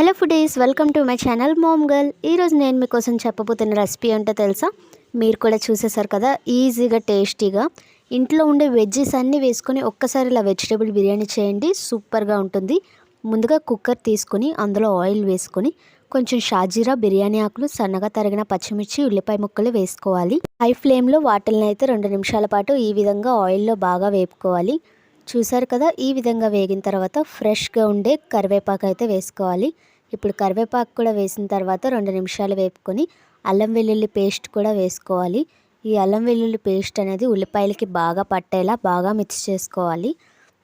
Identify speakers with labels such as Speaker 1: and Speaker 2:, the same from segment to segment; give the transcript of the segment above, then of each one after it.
Speaker 1: Hello foodies welcome to my channel mom girl. ఈరోజు నేను మీకోసం చెప్పబోతున్న రెసిపీ ఏంటో తెలుసా? మీరు కూడా చూసేసారు కదా ఈజీగా టేస్టీగా. ఇంట్లో ఉండే వెజ్జెస్ అన్నీ వేసుకొని ఒక్కసారి ఇలా వెజిటేబుల్ బిర్యానీ చేయండి సూపర్గా ఉంటుంది. ముందుగా కుక్కర్ తీసుకొని అందులో ఆయిల్ వేసుకొని కొంచెం షాజీరా బిర్యానీ ఆకులు సన్నగా తరిగిన పచ్చిమిర్చి ఉల్లిపాయ ముక్కలు వేసుకోవాలి. హై ఫ్లేమ్లో వాటిల్ని అయితే రెండు నిమిషాల పాటు ఈ విధంగా ఆయిల్లో బాగా వేపుకోవాలి. చూసారు కదా ఈ విధంగా వేగిన తర్వాత ఫ్రెష్గా ఉండే కరివేపాకు అయితే వేసుకోవాలి. ఇప్పుడు కరివేపాకు కూడా వేసిన తర్వాత రెండు నిమిషాలు వేపుకొని అల్లం వెల్లుల్లి పేస్ట్ కూడా వేసుకోవాలి. ఈ అల్లం వెల్లుల్లి పేస్ట్ అనేది ఉల్లిపాయలకి బాగా పట్టేలా బాగా మిక్స్ చేసుకోవాలి.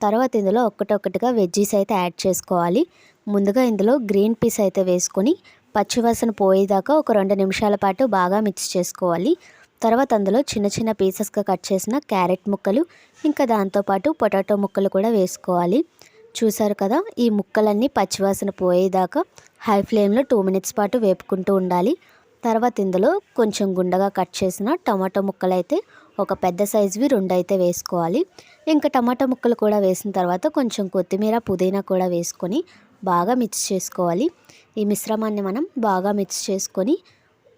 Speaker 1: తర్వాత ఇందులో ఒక్కటొక్కటిగా వెజ్జీస్ అయితే యాడ్ చేసుకోవాలి. ముందుగా ఇందులో గ్రీన్ పీస్ అయితే వేసుకొని పచ్చివాసన పోయేదాకా ఒక రెండు నిమిషాల పాటు బాగా మిక్స్ చేసుకోవాలి. తర్వాత అందులో చిన్న చిన్న పీసెస్గా కట్ చేసిన క్యారెట్ ముక్కలు ఇంకా దాంతోపాటు పొటాటో ముక్కలు కూడా వేసుకోవాలి. చూసారు కదా ఈ ముక్కలన్నీ పచ్చివాసన పోయేదాకా హై ఫ్లేమ్లో టూ మినిట్స్ పాటు వేపుకుంటూ ఉండాలి. తర్వాత ఇందులో కొంచెం గుండగా కట్ చేసిన టమాటో ముక్కలు అయితే ఒక పెద్ద సైజువి రెండు అయితే వేసుకోవాలి. ఇంకా టమాటో ముక్కలు కూడా వేసిన తర్వాత కొంచెం కొత్తిమీర పుదీనా కూడా వేసుకొని బాగా మిక్స్ చేసుకోవాలి. ఈ మిశ్రమాన్ని మనం బాగా మిక్స్ చేసుకొని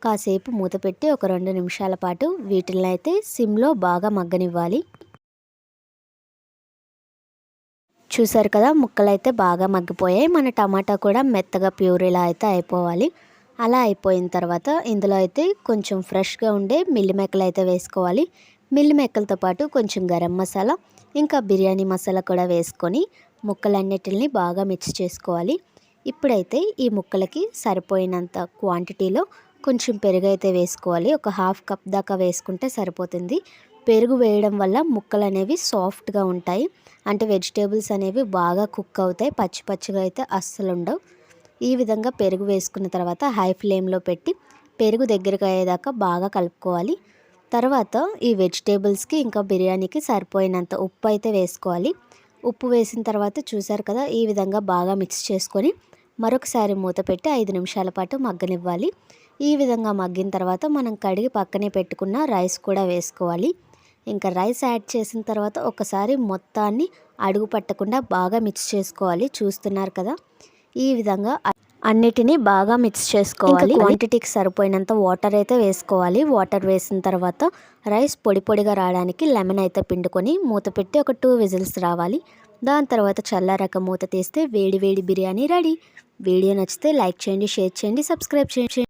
Speaker 1: కాసేపు మూత పెట్టి ఒక రెండు నిమిషాల పాటు వీటిని అయితే సిమ్లో బాగా మగ్గనివ్వాలి. చూసారు కదా ముక్కలు అయితే బాగా మగ్గిపోయాయి. మన టమాటా కూడా మెత్తగా ప్యూరీలా అయితే అయిపోవాలి. అలా అయిపోయిన తర్వాత ఇందులో అయితే కొంచెం ఫ్రెష్గా ఉండే మిల్లి మెక్కలు అయితే వేసుకోవాలి. మిల్లి మెక్కలతో పాటు కొంచెం గరం మసాలా ఇంకా బిర్యానీ మసాలా కూడా వేసుకొని ముక్కలన్నిటిని బాగా మిక్స్ చేసుకోవాలి. ఇప్పుడైతే ఈ ముక్కలకి సరిపోయినంత క్వాంటిటీలో కొంచెం పెరుగు అయితే వేసుకోవాలి. ఒక హాఫ్ కప్ దాకా వేసుకుంటే సరిపోతుంది. పెరుగు వేయడం వల్ల ముక్కలు అనేవి సాఫ్ట్గా ఉంటాయి. అంటే వెజిటేబుల్స్ అనేవి బాగా కుక్ అవుతాయి. పచ్చి పచ్చిగా అయితే అస్సలు ఉండవు. ఈ విధంగా పెరుగు వేసుకున్న తర్వాత హై ఫ్లేమ్లో పెట్టి పెరుగు దగ్గరకు అయ్యేదాకా బాగా కలుపుకోవాలి. తర్వాత ఈ వెజిటేబుల్స్కి ఇంకా బిర్యానీకి సరిపోయినంత ఉప్పు అయితే వేసుకోవాలి. ఉప్పు వేసిన తర్వాత చూసారు కదా ఈ విధంగా బాగా మిక్స్ చేసుకొని మరొకసారి మూత పెట్టి ఐదు నిమిషాల పాటు మగ్గనివ్వాలి. ఈ విధంగా మగ్గిన తర్వాత మనం కడిగి పక్కనే పెట్టుకున్న రైస్ కూడా వేసుకోవాలి. ఇంకా రైస్ యాడ్ చేసిన తర్వాత ఒకసారి మొత్తాన్ని అడుగు పట్టకుండా బాగా మిక్స్ చేసుకోవాలి. చూస్తున్నారు కదా? ఈ విధంగా అన్నిటినీ బాగా మిక్స్ చేసుకోవాలి. క్వాంటిటీకి సరిపోయినంత వాటర్ అయితే వేసుకోవాలి. వాటర్ వేసిన తర్వాత రైస్ పొడి పొడిగా రావడానికి లెమన్ అయితే పిండుకొని మూత పెట్టి ఒక టూ విజిల్స్ రావాలి. దాని తర్వాత చల్లారాక మూత తీస్తే వేడి వేడి బిర్యానీ రెడీ. వీడియో నచ్చితే లైక్ చేయండి షేర్ చేయండి సబ్స్క్రైబ్ చేయండి.